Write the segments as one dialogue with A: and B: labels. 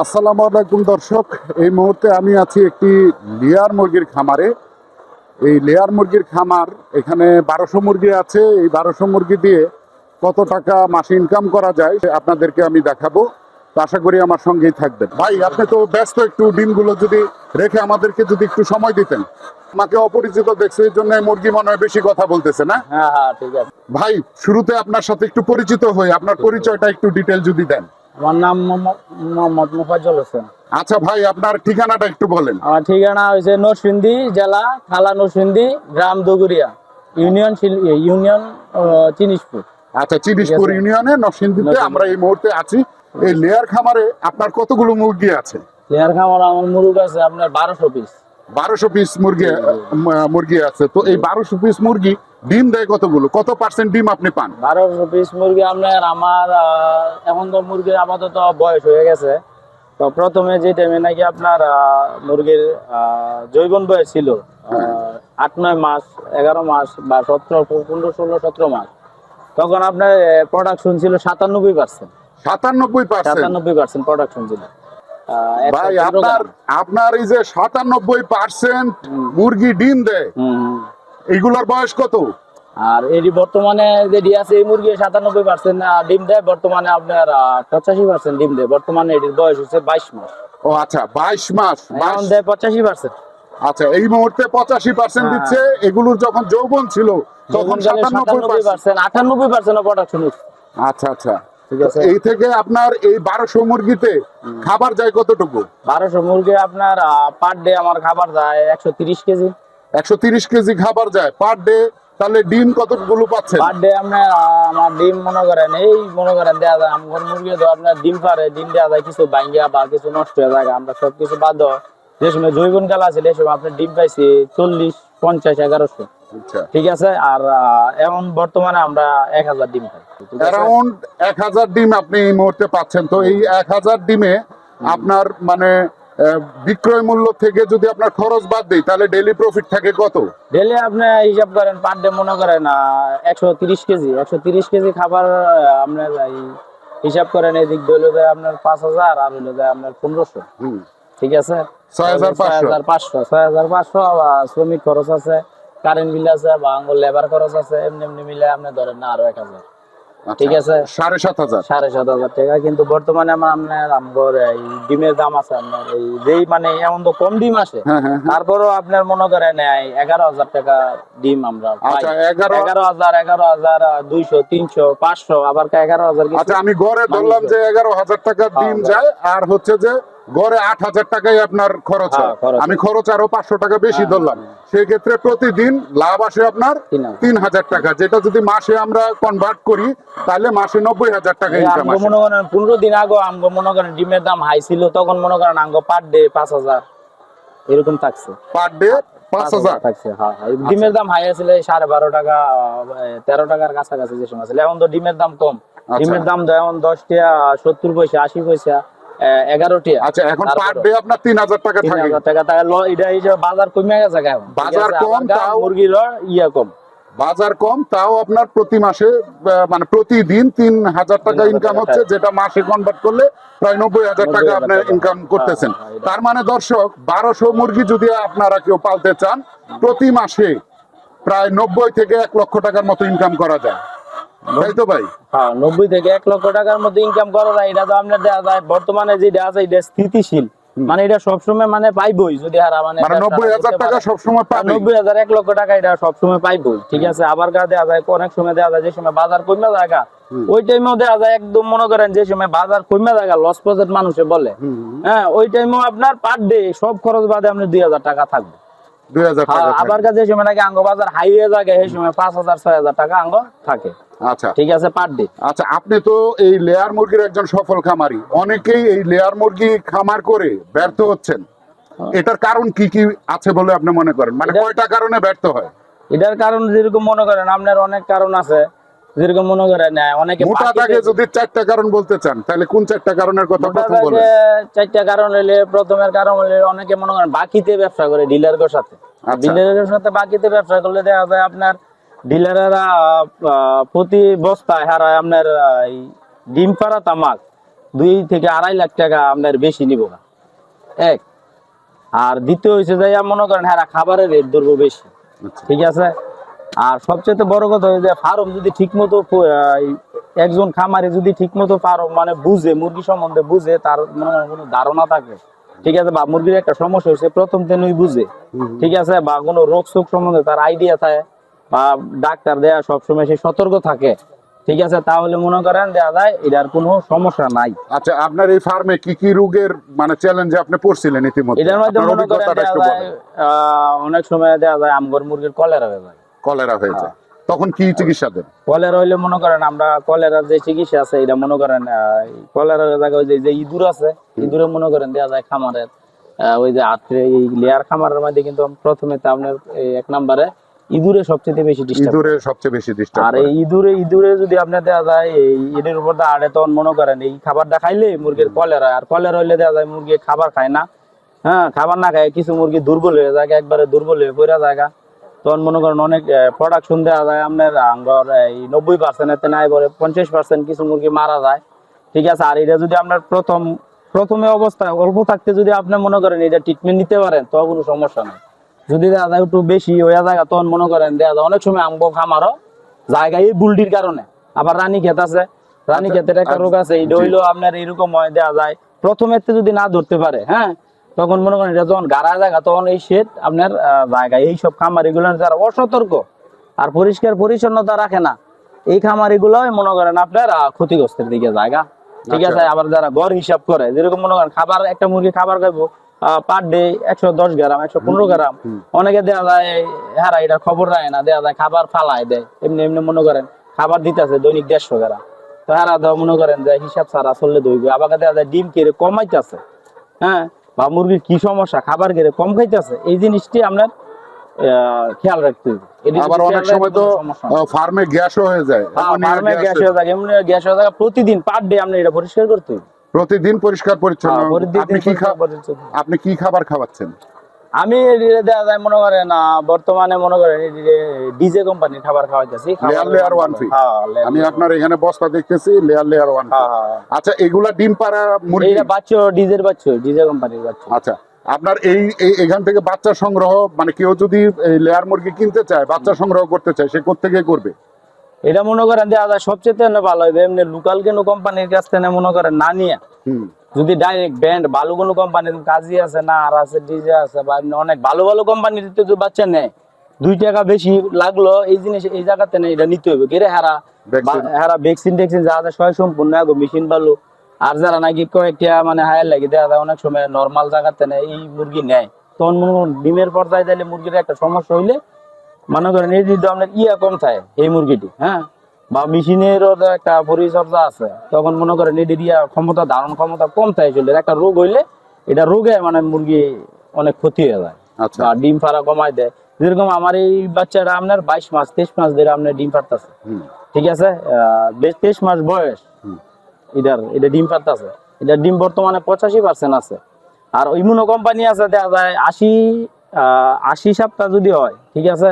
A: আসসালামু আলাইকুম দর্শক। এই মুহূর্তে আমি আছি একটি লেয়ার মুরগির খামারে। এই লেয়ার মুরগির খামার এখানে বারোশো মুরগি আছে। এই বারোশো মুরগি দিয়ে কত টাকা মাসে ইনকাম করা যায় আপনাদেরকে আমি দেখাবো। তো আশা করি আমার সঙ্গেই থাকবেন। ভাই আপনি তো ব্যস্ত একটু ডিমগুলো যদি রেখে আমাদেরকে যদি একটু সময় দিতেন। আমাকে অপরিচিত দেখছে এই জন্য মুরগি মনে হয় বেশি কথা বলতেছে না?
B: হ্যাঁ হ্যাঁ ঠিক আছে।
A: ভাই শুরুতে আপনার সাথে একটু পরিচিত হই। আপনার পরিচয়টা একটু ডিটেল যদি দেন।
B: আমার নাম মোহাম্মদ মুফাজ্জল হোসেন।
A: আচ্ছা ভাই আপনার ঠিকানাটা একটু বলেন।
B: আমার ঠিকানা হয়েছে নরসিংদী জেলা থালা নরসিংদী গ্রাম দুগুরিয়া ইউনিয়ন ইউনিয়ন চিনিসপুর
A: আচ্ছা
B: আছে।
A: ইউনিয়নে নরসিংদীতে আমরা এই মুহূর্তে আছি। এই লেয়ার খামারে আপনার কতগুলো মুরগি আছে?
B: লেয়ার খামার আমার মুরগ আছে আপনার বারোশো পিস
A: বারোশো পিস মুরগি মুরগি আছে। তো এই বারোশো পিস মুরগি ডিম দেয় কতগুলো? কত পার্সেন্ট ডিম আপনি পান?
B: বারোশো পিস মুরগি আপনার আমার এখন তো মুরগির আপাতত বয়স হয়ে গেছে। তো প্রথমে যে টাইমে নাকি আপনার মুরগির জৈবন বয়স ছিল আট নয় মাস এগারো মাস বা সতেরো পনেরো ষোলো সতেরো মাস তখন আপনার প্রোডাকশন ছিল সাতানব্বই পার্সেন্ট
A: সাতানব্বই পার্সেন্ট
B: সাতানব্বই পার্সেন্ট প্রোডাকশন ছিল।
A: ভাই আপনার আপনার এই যে সাতানব্বই পার্সেন্ট মুরগি ডিম দেয়। এইগুলোর বয়স কত?
B: আর এটি বর্তমানে যে আছে এই মুরগি সাতানব্বই পার্সেন্ট ডিম দেয়। বর্তমানে আপনার পঁচাশি পার্সেন্ট ডিম দেয়। বর্তমানে এটির বয়স হচ্ছে বাইশ মাস।
A: ও আচ্ছা বাইশ মাস
B: এখন দেয় পঁচাশি পার্সেন্ট।
A: আচ্ছা এই মুহূর্তে পঁচাশি পার্সেন্ট
B: হ্যাঁ।
A: দিচ্ছে এগুলোর যখন যৌবন ছিল তখন সাতানব্বই
B: পার্সেন্ট। আটানব্বই পার্সেন্ট প্রোডাকশন
A: আচ্ছা আচ্ছা। এই থেকে আপনার এই বারোশো মুরগিতে খাবার যায় কতটুকু?
B: বারোশো মুরগি আপনার পার ডে আমার খাবার যায় একশো তিরিশ কেজি।
A: একশো তিরিশ কেজি খাবার যায় পার ডে তাহলে ডিম কতগুলো পাচ্ছেন?
B: পার ডে আপনার আমার ডিম মনে করেন এই মনে করেন দেওয়া যায় আমার মুরগি তো আপনার ডিম পারে ডিম দেওয়া যায় কিছু ভাঙ্গিয়া বা কিছু নষ্ট হয়ে যায় আমরা সব কিছু বাদ। যে সময় জৈবন কাল আছে সেই সময় আপনার ডিম পাইছি চল্লিশ পঞ্চাশ এগারোশো। ঠিক আছে? আর এখন বর্তমানে আমরা এক হাজার ডিম আছে?
A: অ্যারাউন্ড এক হাজার ডিম আপনি এই মুহূর্তে পাচ্ছেন। তো এই এক হাজার ডিমে আপনার মানে বিক্রয় মূল্য থেকে যদি আপনার খরচ বাদ দিই তাহলে ডেইলি প্রফিট থাকে কত?
B: ডেলি আপনি হিসাব করেন পার ডে মনে করেন একশো তিরিশ কেজি। একশো তিরিশ কেজি খাবার আপনার এই হিসাব করেন এদিক দিয়ে হলো যায় আপনার পাঁচ হাজার আর হলো যায় আপনার পনেরোশো।
A: হুম।
B: ঠিক আছে?
A: ছয় হাজার
B: ছয়
A: পাঁচশো
B: হাজার পাঁচশো। ছয় হাজার পাঁচশো শ্রমিক খরচ আছে। কারেন্ট বিল আছে বা আঙ্গুল লেবার খরচ আছে এমনি এমনি মিলে আপনি ধরেন না আরও এক হাজার। ঠিক আছে।
A: আচ্ছা, সাড়ে সাত হাজার।
B: সাড়ে সাত হাজার টাকা কিন্তু বর্তমানে আমার আপনার আমগর এই ডিমের দাম আছে আপনার এই যেই মানে এমন তো কম ডিম আসে
A: হ্যাঁ হ্যাঁ হ্যাঁ।
B: তারপরেও আপনার মনে করেন এই এগারো হাজার টাকা ডিম আমরা
A: আচ্ছা এগারো
B: এগারো হাজার এগারো হাজার দুইশো তিনশো পাঁচশো আবার এগারো হাজার
A: আচ্ছা আমি ঘরে ধরলাম যে এগারো হাজার টাকা ডিম যায় আর হচ্ছে যে গড়ে আট হাজার টাকাই আপনার খরচ হয়।
B: হ্যাঁ,
A: আমি খরচ আরও পাঁচশো টাকা বেশি
B: হ্যাঁ,
A: ধরলাম। সেই ক্ষেত্রে প্রতিদিন লাভ আসে আপনার
B: তিন হাজার।
A: টাকা। যেটা যদি মাসে আমরা কনভার্ট করি তাহলে মাসে নব্বই হাজার টাকা ইনকাম
B: মনে করেন পনেরো দিন আগে আমগো মনে করেন ডিমের দাম হাই ছিল তখন মনে করেন আমগো পার ডে পাঁচ হাজার। এরকম থাকছে।
A: পার ডে পাঁচ হাজার
B: থাকছে হ্যাঁ হ্যাঁ। ডিমের দাম হাই আছিল সাড়ে বারো টাকা তেরো টাকার কাছাকাছি যে সময় ছিল এখন তো ডিমের দাম কম।
A: আচ্ছা।
B: ডিমের দাম এখন দশ টাকা সত্তর পয়সা আশি পয়সা। আহ, এগারো টাকা
A: আচ্ছা এখন পার ডে আপনার তিন হাজার টাকা থাকে
B: টাকা। এটা এই যে বাজার কমে গেছে
A: বাজার কম, তাও-
B: মুরগির ইয়া কম।
A: বাজার কম তাও আপনার প্রতি মাসে মানে প্রতিদিন তিন হাজার টাকা ইনকাম হচ্ছে যেটা মাসে কনভার্ট করলে প্রায় নব্বই হাজার টাকা
B: 90,000
A: আপনার ইনকাম করতেছেন।
B: হ্যাঁ, হ্যাঁ,
A: তার মানে দর্শক বারোশো মুরগি যদি আপনারা কেউ পালতে চান প্রতি মাসে প্রায় নব্বই থেকে এক লক্ষ টাকার মতো ইনকাম করা যায়। তাই তো ভাই?
B: হ্যাঁ নব্বই থেকে এক লক্ষ টাকার মধ্যে ইনকাম করা যায় এটা তো আপনার দেওয়া যায়। বর্তমানে যে দেওয়া এটা স্থিতিশীল। মানে এটা সবসময় মানে পাইবই যদি হারা মানে
A: মানে নব্বই হাজার টাকা সবসময় পাবে
B: নব্বই হাজার এক লক্ষ টাকা এটা সবসময় পাইবই ঠিক আছে? আবার গা দেওয়া যায় অনেক সময় দেওয়া যায় যে সময় বাজার কমে জায়গা ওই টাইমেও দেওয়া যায় একদম মনে করেন যে সময় বাজার কমে জায়গা লস প্রজেক্ট মানুষে বলে। হ্যাঁ ওই টাইমেও আপনার পার ডে সব খরচ বাদে আপনি দুই হাজার টাকা থাকবে।
A: দুই হাজার
B: আর
A: টাকা
B: আবার কাছে সময় নাকি আঙ্গ বাজার হাই হয়ে যায় সময় টাকা আঙ্গ থাকে।
A: আচ্ছা।
B: ঠিক আছে পার ডে।
A: আচ্ছা আপনি তো এই লেয়ার মুরগির একজন সফল খামারি। অনেকেই এই লেয়ার মুরগি খামার করে ব্যর্থ হচ্ছেন। এটার কারণ কি কি আছে বলে আপনি মনে করেন? মানে কয়টা কারণে ব্যর্থ হয়?
B: এটার কারণ যেরকম মনে করেন আপনার অনেক কারণ আছে। যেরকম মনে করেন অনেকে
A: মোটা
B: বাকিতে-
A: দাগে যদি চারটা কারণ বলতে চান তাহলে কোন চারটা কারণের কথা প্রথম বলেন?
B: চারটা কারণ হলে প্রথমের কারণ হলে অনেকে মনে করেন বাকিতে ব্যবসা করে সাথে।
A: আচ্ছা।
B: ডিলারের সাথে বাকিতে ব্যবসা করলে দেখা যায় আপনার ডিলারেরা প্রতি বস্তায় হারায় আপনার এই ডিম পাড়া তামাক দুই থেকে আড়াই লাখ টাকা আপনার বেশি নিব না এক। আর দ্বিতীয় হয়েছে যে মনে করেন হ্যাঁ খাবারের রেট ধরবো বেশি।
A: আচ্ছা।
B: ঠিক আছে? আর সবচেয়ে বড় কথা যে ফার্ম যদি ঠিক মতো একজন খামারে যদি ঠিক মতো ফার্ম মানে বুঝে মুরগি সম্বন্ধে বুঝে তার মনে কোনো ধারণা থাকে। ঠিক আছে বা মুরগির একটা সমস্যা হয়েছে প্রথম দিনই বুঝে। ঠিক আছে বা কোনো রোগ শোক সম্বন্ধে তার আইডিয়া থাকে বা ডাক্তার দেয়া সবসময় সে সতর্ক থাকে। ঠিক আছে তাহলে মনে করেন দেওয়া যায় এটার কোনো সমস্যা নাই।
A: আচ্ছা আপনার এই ফার্মে কি কি রোগের মানে চ্যালেঞ্জে আপনি পড়ছিলেন ইতিমধ্যে?
B: এটার মধ্যে মনে করেন অনেক সময় দেওয়া যায় আমগর মুরগির কলেরা হয়ে যায়।
A: কলেরা হয়ে। যায় তখন কি চিকিৎসা দেন?
B: কলেরা হইলে মনে করেন আমরা কলেরার যে চিকিৎসা আছে এটা মনে করেন কলেরার জায়গায় ওই যে ইঁদুর আছে ইঁদুরে মনে করেন দেওয়া যায় খামারের ওই যে আত্রে এই লেয়ার খামারের মধ্যে কিন্তু প্রথমে তো আপনার এক নম্বরে ইঁদুরে সবচেয়ে বেশি ডিস্টার্ব
A: ইঁদুরে সবচেয়ে বেশি ডিস্টার্ব
B: আর এই ইঁদুরে ইঁদুরে যদি আপনার দেওয়া যায় এই এদের উপর আড়ে তখন মনে করেন এই খাবারটা খাইলে মুরগির কলেরা আর কলেরা হইলে দেওয়া যায় মুরগি খাবার খায় না। হ্যাঁ খাবার না খায় কিছু মুরগি দুর্বল হয়ে যায় একবারে দুর্বল হয়ে পড়া জায়গা। তখন মনে করেন অনেক প্রোডাকশন দেওয়া যায় আপনার আঙ্গর এই নব্বই পার্সেন্ট নাই বলে পঞ্চাশ পার্সেন্ট কিছু মুরগি মারা যায়। ঠিক আছে আর এটা যদি আপনার প্রথম প্রথমে অবস্থায় অল্প থাকতে যদি আপনি মনে করেন এটা ট্রিটমেন্ট নিতে পারেন তো কোনো সমস্যা নেই। যদি দেখা যায় একটু বেশি হয়ে যায় তখন মনে করেন দেখা যায় অনেক সময় আম্ব খামারও জায়গায় এই বুলটির কারণে। আবার রানী ক্ষেত আছে রানী
A: আচ্ছা,
B: ক্ষেতের একটা রোগ আছে এটা
A: জি।
B: হইল আপনার এরকম হয় দেওয়া যায় প্রথমের থেকে যদি না ধরতে পারে হ্যাঁ তখন মনে করেন এটা যখন গাড়া জায়গা তখন এই শেড আপনার আহ, জায়গায় এইসব খামার এগুলো যারা অসতর্ক আর পরিষ্কার পরিচ্ছন্নতা রাখে না এই খামার এগুলো মনে করেন আপনার ক্ষতিগ্রস্তের দিকে জায়গা। ঠিক
A: আচ্ছা।
B: আছে আবার যারা গড় হিসাব করে যেরকম মনে করেন খাবার একটা মুরগি খাবার খাইবো পার ডে একশো দশ গ্রাম একশো পনেরো গ্রাম। অনেকে দেওয়া যায় হ্যাঁ এটা খবর রায় না দেওয়া যায় খাবার ফালায় দেয়। এমনি এমনি মনে করেন খাবার দিতেছে দৈনিক দেড়শো গ্রাম। তো হারা দাও মনে করেন যে হিসাব ছাড়া চললে দইবে আবার দেওয়া যায় ডিম কেড়ে কমাইতেছে। হ্যাঁ বা মুরগির কি সমস্যা? খাবার গেলে কম খাইতেছে এই জিনিসটি আপনার খেয়াল রাখতে হবে।
A: আবার অনেক সময় তো। ফার্মে গ্যাসও হয়ে যায়
B: হ্যাঁ, ফার্মে
A: গ্যাস
B: হয়ে যায়। এমনি গ্যাস হয়ে প্রতিদিন পার ডে আপনি এটা পরিষ্কার করতে
A: প্রতিদিন পরিষ্কার পরিচ্ছন্ন
B: হ্যাঁ,
A: আপনি কি। আপনি কি খাবার খাওয়াচ্ছেন?
B: আমি এদিকে দেখা যায় মনে করেন বর্তমানে মনে করেন ডিজে কোম্পানির খাবার খাওয়াইতেছি
A: one feed।
B: হ্যাঁ
A: আমি আপনার এখানে বস্তা দেখতেছি লেয়ার লেয়ার ওয়ান। আচ্ছা এগুলা ডিম পাড়া মুরগি?
B: এইটা বাচ্চা ডিজের বাচ্চা ডিজে কোম্পানির বাচ্চা।
A: আচ্ছা আপনার এই এখান থেকে বাচ্চা সংগ্রহ মানে কেউ যদি লেয়ার মুরগি কিনতে চায় বাচ্চা সংগ্রহ করতে চায় সে কোথেকে করবে?
B: এটা মনে করেন যায় সবচেয়ে ভালো হবে এমনি লোকাল কোনো কোম্পানির কাছ থেকে মনে করেন না নিয়ে।
A: হুম।
B: যদি ডাইরেক্ট ব্যান্ড ভালো কোনো কোম্পানি কাজই আছে না আর আছে ডিজে আছে বা অনেক ভালো ভালো কোম্পানির যদি বাচ্চা নেয় দুই টাকা বেশি লাগল এই জিনিস এই জায়গাতে নেই এটা নিতে হবে কিরে হারা হারা ভ্যাকসিন ট্যাকসিন যা আছে সয় সম্পূর্ণ আগে মেশিন ভালো আর যারা নাকি কয়েকটা মানে হায়ার লাগে দেখা যায় অনেক সময় নর্মাল জায়গাতে নেয় এই মুরগি নেয় তখন মনে করেন ডিমের পর্যায়ে দিলে মুরগির একটা সমস্যা হইলে মনে করেন এই যদি আপনার ইয়া কম থাকে এই মুরগিটি হ্যাঁ? বা মেশিনেরও একটা পরিচর্যা আছে তখন মনে করেন এটির ইয়া ক্ষমতা ধারণ ক্ষমতা কম থাকে চলে একটা রোগ হইলে এটা রোগে মানে মুরগি অনেক ক্ষতি হয়ে যায়
A: আচ্ছা।
B: ডিম ফাড়া কমায় দেয়। যেরকম আমার এই বাচ্চাটা আপনার বাইশ মাস তেইশ মাস ধরে আপনার ডিম ফাটতেছে ঠিক আছে? তেইশ মাস বয়স। এটার এটা ডিম পারতেছে এটার ডিম বর্তমানে পঁচাশি পার্সেন্ট আছে। আর ইমুনো কোম্পানি আছে দেখা যায় আশি আহ, আশি সপ্তাহ যদি হয় ঠিক আছে?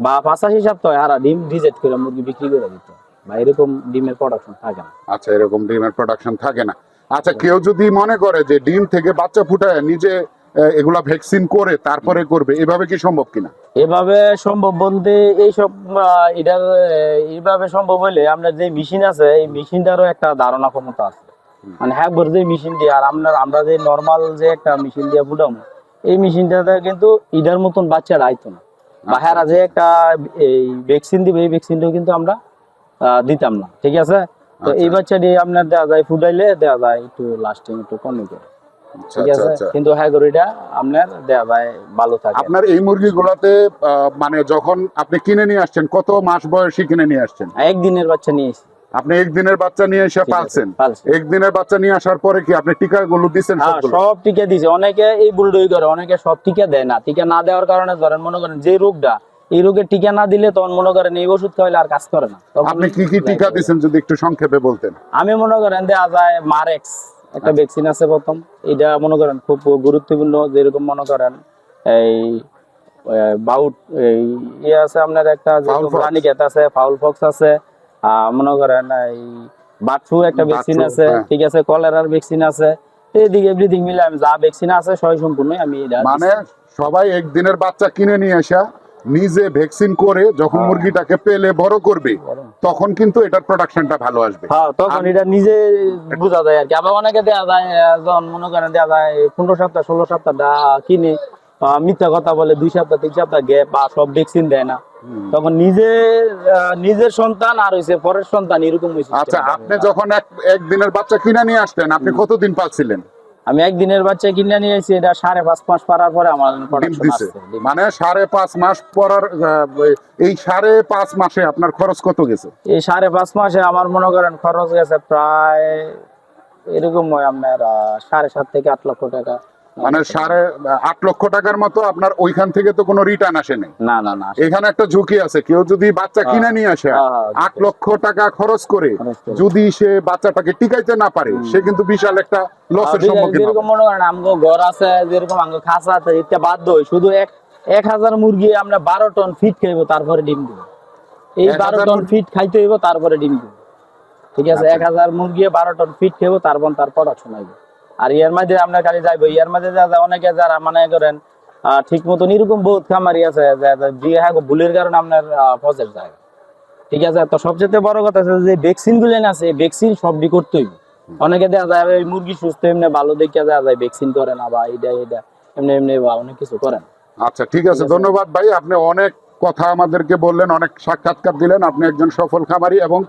B: বা পাঁচাশি সপ্তাহ হারা ডিম রিজেক্ট করে মুরগি বিক্রি করে দিতে। বা এরকম ডিমের প্রোডাকশন থাকে না।
A: আচ্ছা এরকম ডিমের প্রোডাকশন থাকে না। আচ্ছা কেউ যদি মনে করে যে ডিম থেকে বাচ্চা ফুটায় নিজে এগুলা ভ্যাকসিন করে তারপরে করবে এভাবে কি সম্ভব কিনা?
B: এভাবে সম্ভব বলতে এইসব এটার আহ, এইভাবে সম্ভব হলে আপনার যে মেশিন আছে এই মেশিনটারও একটা ধারণা ক্ষমতা আছে। মানে হ্যাঁ যে মেশিন দিয়ে আর আপনার আমরা যে নর্মাল যে একটা মেশিন দিয়ে ফুটামো এই মেশিনটাতে কিন্তু ইডার মতন বাচ্চারা আইতো না। বা হ্যাঁ যে একটা এই ভ্যাকসিন দিবে এই ভ্যাকসিনটাও কিন্তু আমরা দিতাম না ঠিক আছে? তো এই
A: আচ্ছা।
B: বাচ্চাটি আপনার দেওয়া যায় ফুটাইলে দেওয়া যায় একটু লাস্টিং একটু কমে করে
A: আচ্ছা
B: ঠিক
A: আচ্ছা
B: আছে?
A: আচ্ছা
B: কিন্তু হ্যাঁ গরুটা আপনার দেওয়া যায় ভালো থাকে।
A: আপনার এই মুরগিগুলোতে মানে যখন আপনি কিনে নিয়ে আসছেন কত মাস বয়সী কিনে নিয়ে আসছেন?
B: একদিনের বাচ্চা নিয়ে এসেছি।
A: আপনি একদিনের বাচ্চা নিয়ে এসে পালছেন। একদিনের বাচ্চা নিয়ে আসার পরে কি আপনি টিকাগুলো দিচ্ছেন
B: হ্যাঁ সব টিকা দিছে অনেকে এই বুলডই অনেকে সব টিকা দেয় না। টিকা না দেওয়ার কারণে ধরেন মনে করেন যে রোগটা এই রোগের টিকা না দিলে তখন মনে করেন এই ওষুধ খাইলে আর কাজ করে না।
A: আপনি কি কি টিকা দিচ্ছেন যদি একটু সংক্ষেপে বলতেন?
B: আমি মনে করেন দেওয়া যায় মারেক্স একটা ভ্যাকসিন আছে প্রথম। এটা মনে করেন খুব গুরুত্বপূর্ণ যেরকম মনে করেন এই বাউট এই ইয়ে আছে আপনার একটা। আছে ফাউল ফক্স আছে মনে করেন এই বার্ড একটা ভ্যাকসিন আছে
A: হ্যাঁ।
B: ঠিক আছে কলেরার ভ্যাকসিন আছে এইদিকে এভরিথিং মিলে আমি যা ভ্যাকসিন আছে সবাই সম্পূর্ণই আমি
A: মানে সবাই একদিনের বাচ্চা কিনে নিয়ে আসা নিজে ভ্যাকসিন করে যখন
B: হ্যাঁ।
A: মুরগিটাকে পেলে বড় করবে তখন কিন্তু এটার প্রোডাকশনটা ভালো আসবে।
B: হ্যাঁ তখন এটা নিজে বোঝা যায় আর কি। আবার অনেকে দেওয়া যায় যখন মনে করেন দেওয়া যায় পনেরো সপ্তাহ ষোলো সপ্তাহ কিনে মিথ্যা কথা বলে দুই সপ্তাহ তিন সপ্তাহ গ্যাপ বা সব ভ্যাকসিন দেয় না। তখন নিজে নিজের সন্তান আর হইছে পরের সন্তান এরকম হইছে
A: আচ্ছা আপনি যখন এক একদিনের বাচ্চা কিনে নিয়ে আসলেন আপনি কতদিন পাচ্ছিলেন
B: আমি একদিনের বাচ্চা কিনে নিয়ে এটা সাড়ে পাঁচ মাস পারার পরে আমার।
A: মানে সাড়ে পাঁচ মাস পরার এই সাড়ে পাঁচ মাসে আপনার খরচ কত গেছে?
B: এই সাড়ে পাঁচ মাসে আমার মনে করেন খরচ গেছে প্রায় এরকম হয় আপনার সাড়ে সাত থেকে আট লক্ষ টাকা।
A: মানে সাড়ে আট লক্ষ টাকার মতো আপনার ওইখান থেকে তো কোনো রিটার্ন আসেনি।
B: না না না
A: এখানে একটা ঝুঁকি আছে কেউ যদি বাচ্চা কিনে নিয়ে আসে
B: হ্যাঁ, হ্যাঁ,
A: আট লক্ষ টাকা খরচ করে যদি সে বাচ্চাটাকে টিকাইতে না পারে সে কিন্তু বিশাল একটা লসের সম্মুখীন
B: যেরকম মনে করেন আমগো ঘর আছে যেরকম আমগো খাঁচা আছে ইত্যা বাধ্য শুধু এক এক হাজার মুরগি আমরা বারো টন ফিট খাইবো তারপরে ডিম দিব। এই বারো টন ফিট খাইতে হইব তারপরে ডিম দিব। ঠিক আছে?
A: আচ্ছা।
B: এক হাজার মুরগি বারো টন ফিট খাইবো তারপর তার প্রোডাকশন আর ইয়ার মাঝে আমরা খালি যাইবো। ইয়ার মাঝে যা যা অনেকে যারা মনে করেন ঠিক মতন এরকম বহুত খামারি আছে যে- হ্যাঁ ভুলের কারণে আপনার ফসের যায়। ঠিক আছে? তো সবচেয়ে বড় কথা আছে যে ভ্যাকসিনগুলো আছে ভ্যাকসিন সবটি করতে হইব অনেকে দেখা যায় এই মুরগি সুস্থ এমনি ভালো দেখে দেখা যায় ভ্যাকসিন করে না বা এটা এটা এমনি এমনি বা অনেক কিছু করেন
A: আচ্ছা ঠিক আছে? ধন্যবাদ ভাই। আপনি অনেক কথা আমাদেরকে বললেন অনেক সাক্ষাৎকার দিলেন। আপনি একজন সফল খামারি এবং